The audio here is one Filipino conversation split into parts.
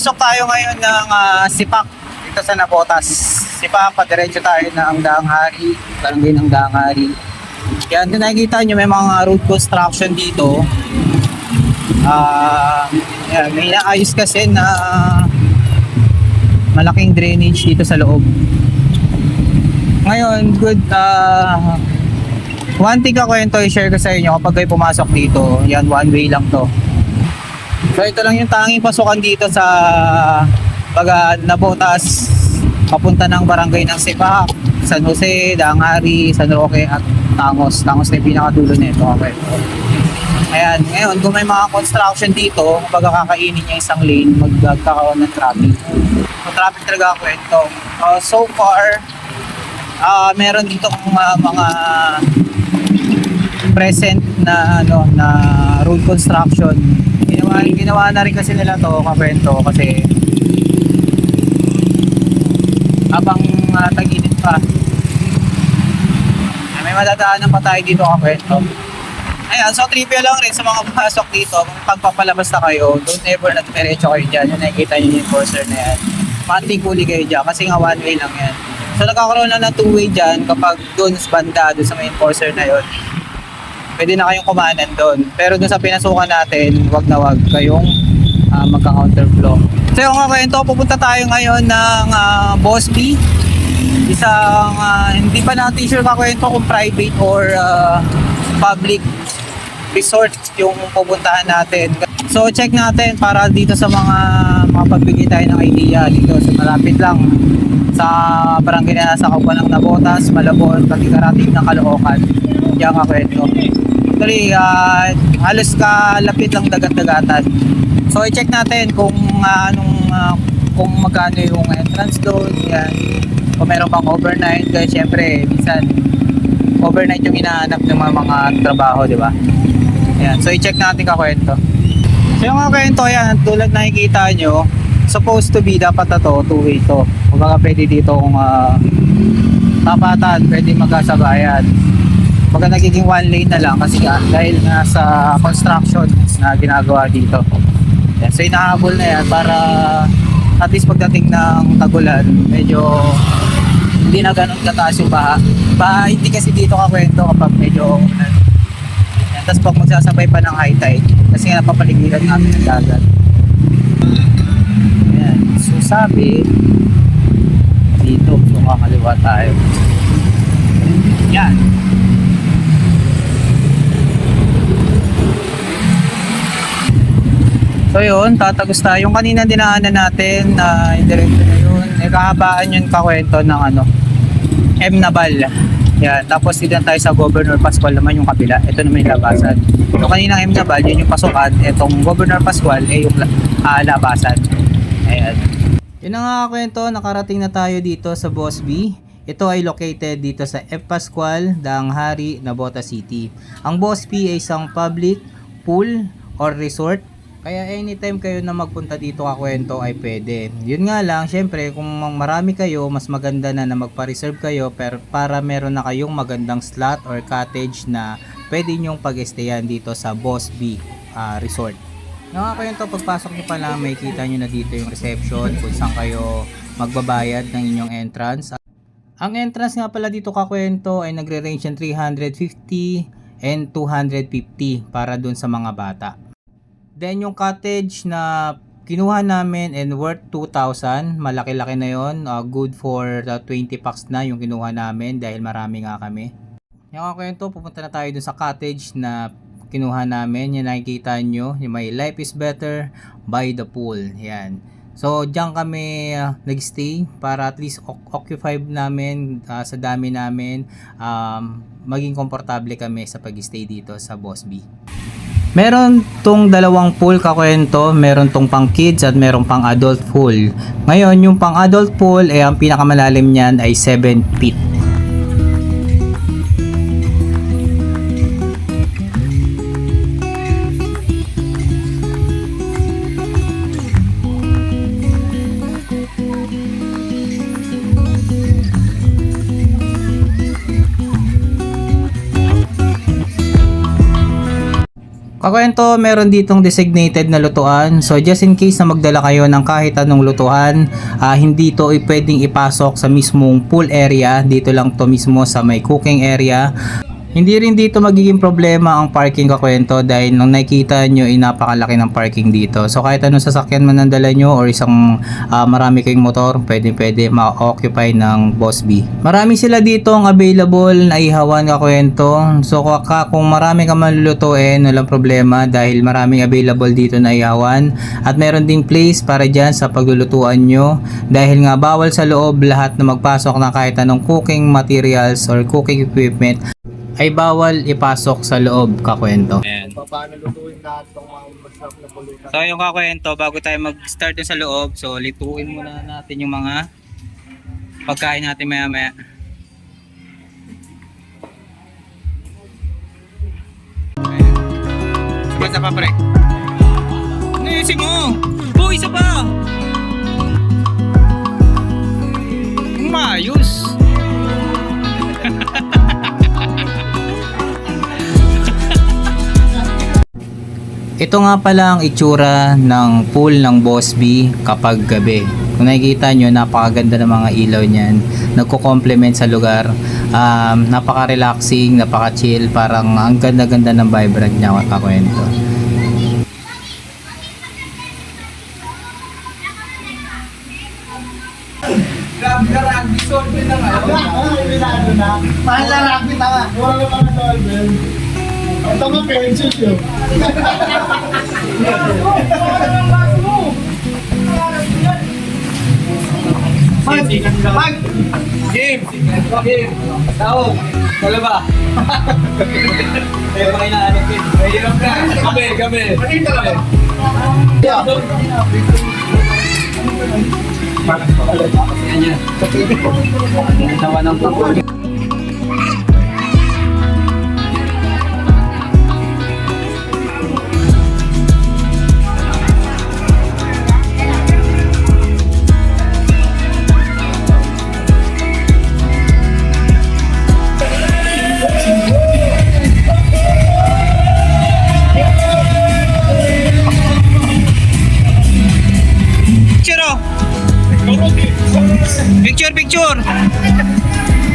papasok tayo ngayon ng ah, Sipak dito sa Nabotas. Sipak, padiretso tayo ng Daang Hari, barangay ng Daang Hari. Yan, kung nakikita nyo may mga road construction dito. Ah, yan, may naayos kasi na malaking drainage dito sa loob. Ngayon, good ah one thing ka kwento i-share ko sa inyo kapag kayo pumasok dito, yan one way lang to. So ito lang yung tanging pasukan dito sa pag Nabotas papunta ng barangay ng Sipak, San Jose, Dangari, San Roque at Tangos. Tangos na yung pinakadulo nito. Okay. Ayan, ngayon kung may mga construction dito, kapag kakainin niya isang lane, magkakaroon ng traffic. So traffic talaga ang kwento. Uh, so far, ah meron dito mga, mga present na ano na road construction ginawa ginawa na rin kasi nila to kakwento kasi habang uh, tag-init pa. Ay, may madadaanan pa tayo dito kakwento. Ayan so trivia lang rin sa mga pumasok dito. Kung pagpapalabas na kayo don't ever na diretso kayo dyan. Yung nakikita nyo yung enforcer na yan. Mating kuli kayo dyan kasi nga one way lang yan. So nagkakaroon na ng two way dyan kapag doon sa banda doon sa may enforcer na yon pwede na kayong kumanan doon. Pero doon sa pinasukan natin, wag na wag kayong uh, magka-counterflow. So yung kwento, pupunta tayo ngayon ng ah, Boss B. Isang, ah, hindi pa natin sure kakwento kung private or ah, public resort yung pupuntahan natin. So check natin para dito sa mga makapagbigay tayo ng idea dito sa malapit lang sa barangay na nasa Kaupan ng Nabotas, Malabon, pati karating ng Caloocan. Yan ka kwento. Actually, ah, halos kalapit lang dagat-dagatan. So i-check natin kung ah, anong ah, kung magkano yung entrance doon, yan. Kung meron pang overnight, kaya syempre, minsan overnight yung hinahanap ng mga, mga trabaho, di ba? Yan. So i-check natin kakwento. So yung mga kwento yan, tulad nakikita nyo, supposed to be dapat na to, two-way to. Kung baka pwede dito kung uh, tapatan, pwede magkasabayan. Pagka nagiging one lane na lang kasi nga, dahil nga sa construction na ginagawa dito. Yan. So inahabol na yan para at least pagdating ng tagulan, medyo hindi na ganun kataas yung baha. Baha, hindi kasi dito kakwento kapag medyo yan. Tapos pag magsasabay pa ng high tide, kasi nga napapaligiran namin ng dagat. Ayan. So sabi, dito, kung kakaliwa tayo. Yan. So yun, tatagos tayo. Yung kanina dinaanan natin na uh, indirekto na yun, eh, kahabaan yun kakwento ng ano, M Nabal. Yan, tapos dito tayo sa Governor Pascual naman yung kabila. Ito naman yung labasan. Yung kanina M Nabal, yun yung pasukan. Itong Governor Pascual, eh yung uh, labasan. Ayan. Yun na nga kwento, nakarating na tayo dito sa Boss B. Ito ay located dito sa F. Pascual, Daang Hari, Nabota City. Ang Boss B ay isang public pool or resort kaya anytime kayo na magpunta dito kakwento ay pwede. Yun nga lang, syempre kung marami kayo, mas maganda na na magpa-reserve kayo pero para meron na kayong magandang slot or cottage na pwede nyong pag-stayan dito sa Boss B uh, Resort. Yung nga kwento, pagpasok nyo pa lang, may kita nyo na dito yung reception kung saan kayo magbabayad ng inyong entrance. Ang entrance nga pala dito kakwento ay nagre-range ng 350 and 250 para dun sa mga bata. Then yung cottage na kinuha namin and worth 2,000, malaki-laki na yon, uh, good for the 20 packs na yung kinuha namin dahil marami nga kami. Yung kwento, pupunta na tayo dun sa cottage na kinuha namin, yung nakikita nyo, yung may life is better by the pool. Yan. So, diyan kami uh, nagstay para at least occupied namin uh, sa dami namin um, maging komportable kami sa pag-stay dito sa Boss. Meron tong dalawang pool kakwento, meron tong pang kids at meron pang adult pool. Ngayon, yung pang adult pool, eh, ang pinakamalalim niyan ay 7 feet. Kakwento, meron ditong designated na lutuan. So just in case na magdala kayo ng kahit anong lutuan, ah, hindi to i- pwedeng ipasok sa mismong pool area. Dito lang to mismo sa may cooking area. Hindi rin dito magiging problema ang parking kakwento dahil nung nakikita nyo ay napakalaki ng parking dito. So kahit anong sasakyan man ang dala nyo or isang ah, marami kayong motor, pwede pwede ma-occupy ng Boss B. Marami sila dito ang available na ihawan kakwento. So kaka kung marami ka malulutuin, walang problema dahil maraming available dito na ihawan. At meron ding place para dyan sa paglulutuan nyo dahil nga bawal sa loob lahat na magpasok ng kahit anong cooking materials or cooking equipment ay bawal ipasok sa loob kakwento. Ayan. Paano lutuin lahat ng mga masarap na pulutan? So yung kakwento, bago tayo mag-start dun sa loob, so lituin muna natin yung mga pagkain natin maya maya. Sabay sa pa pre. Nisi mo! Boy, isa pa! Mayos! Ito nga pala ang itsura ng pool ng Boss B kapag gabi. Kung nakikita nyo, napakaganda ng mga ilaw niyan. Nagko-complement sa lugar. Um, napaka-relaxing, napaka-chill. Parang ang ganda-ganda ng vibrant niya kakwento. Ah, ilinado na. Mahal na rugby, tama. Wala na mga solver. Ang tama pencil yun. Mag! Mag! Game! Game! Tao! Wala ba? Kaya pa kinaanap eh. Mahirap na. Kami, kami. Makita ka ba? Yan yan. Tawa ng pagod. Picture picture!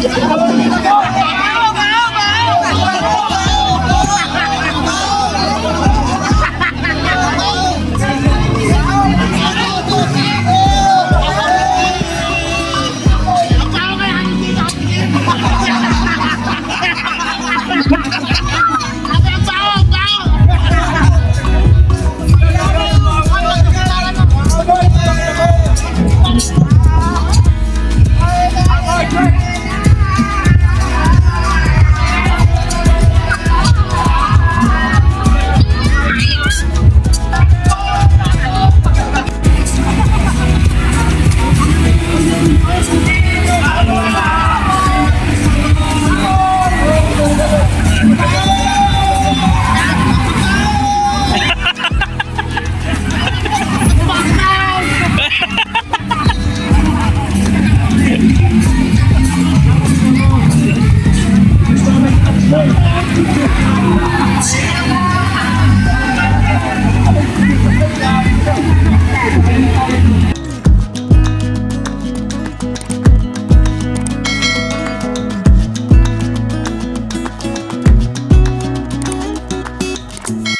Thank.